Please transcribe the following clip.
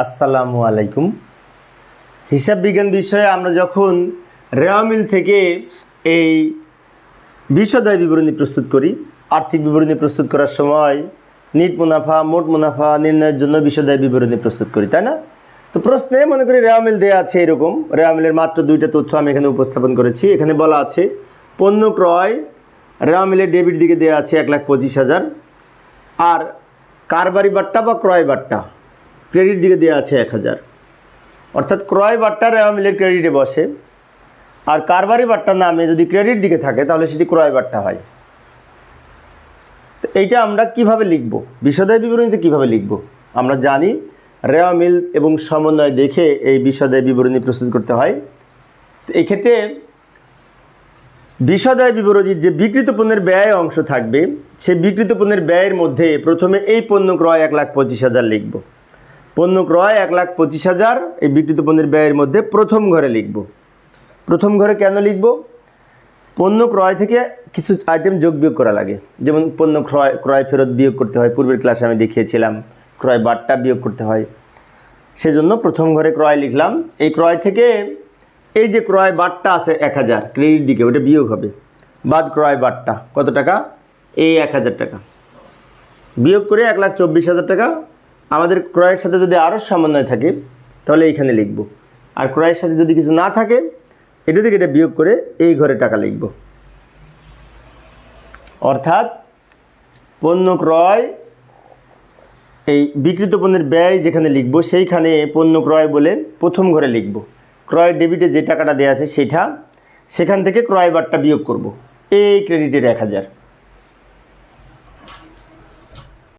আসসালামু আলাইকুম। হিসাব বিজ্ঞান বিষয়ে আমরা যখন রেওয়ামিল থেকে এই বিশদায় বিবরণী প্রস্তুত করি, আর্থিক বিবরণী প্রস্তুত করার সময় নিট মুনাফা, মোট মুনাফা নির্ণয়ের জন্য বিশদায় বিবরণী প্রস্তুত করি, তাই না? তো প্রশ্নে মনে করি রেওয়ামিল দেওয়া আছে এরকম। রেওয়ামিলের মাত্র দুইটা তথ্য আমি এখানে উপস্থাপন করেছি। এখানে বলা আছে, পণ্য ক্রয় রেওয়ামিলের ডেবিট দিকে দেওয়া আছে এক লাখ পঁচিশ হাজার, আর কারবারি বাট্টা বা ক্রয় বাট্টা। ক্রেডিট দিকে দেওয়া আছে এক হাজার। অর্থাৎ ক্রয় বাট্টা রেওয়া মিলের ক্রেডিটে বসে। আর কারবারি বাট্টার নামে যদি ক্রেডিট দিকে থাকে, তাহলে সেটি ক্রয় বাট্টা হয়। তো এইটা আমরা কীভাবে লিখব? বিশদায় বিবরণীতে কীভাবে লিখব? আমরা জানি মিল এবং সমন্বয় দেখে এই বিশদায় বিবরণী প্রস্তুত করতে হয়। তো এক্ষেত্রে ক্ষেত্রে বিষদায় বিবরণীর যে বিকৃত পণ্যের ব্যয় অংশ থাকবে, সে বিকৃত পণ্যের ব্যয়ের মধ্যে প্রথমে এই পণ্য ক্রয় এক লাখ পঁচিশ হাজার লিখব। পণ্য ক্রয় এক লাখ পঁচিশ হাজার। এই বিকৃত পণ্যের ব্যয়ের মধ্যে প্রথম ঘরে লিখব। প্রথম ঘরে কেন লিখব? পণ্য ক্রয় থেকে কিছু আইটেম যোগ বিয়োগ করা লাগে। যেমন পণ্য ক্রয় ক্রয় ফেরত বিয়োগ করতে হয়। পূর্বের ক্লাসে আমি দেখিয়েছিলাম, ক্রয় বাট্টা বিয়োগ করতে হয়। সেজন্য প্রথম ঘরে ক্রয় লিখলাম। এই ক্রয় থেকে এই যে ক্রয় বাট্টা আছে এক হাজার ক্রেডিট দিকে, ওটা বিয়োগ হবে। বাদ ক্রয় বাট্টা, কত টাকা? এই এক হাজার টাকা। বিয়োগ করে এক লাখ চব্বিশ হাজার টাকা আমাদের ক্রয়ের সাথে যদি আরও সমন্বয় থাকে, তাহলে এইখানে লিখব। আর ক্রয়ের সাথে যদি কিছু না থাকে, এটা থেকে এটা বিয়োগ করে এই ঘরে টাকা লিখব। অর্থাৎ পণ্য ক্রয়, এই বিকৃত পণ্যের ব্যয় যেখানে লিখব, সেইখানে পণ্য ক্রয় বলে প্রথম ঘরে লিখব। ক্রয় ডেবিটে যে টাকাটা দেওয়া আছে, সেটা সেখান থেকে ক্রয় বারটা বিয়োগ করব। এই ক্রেডিটের এক হাজার।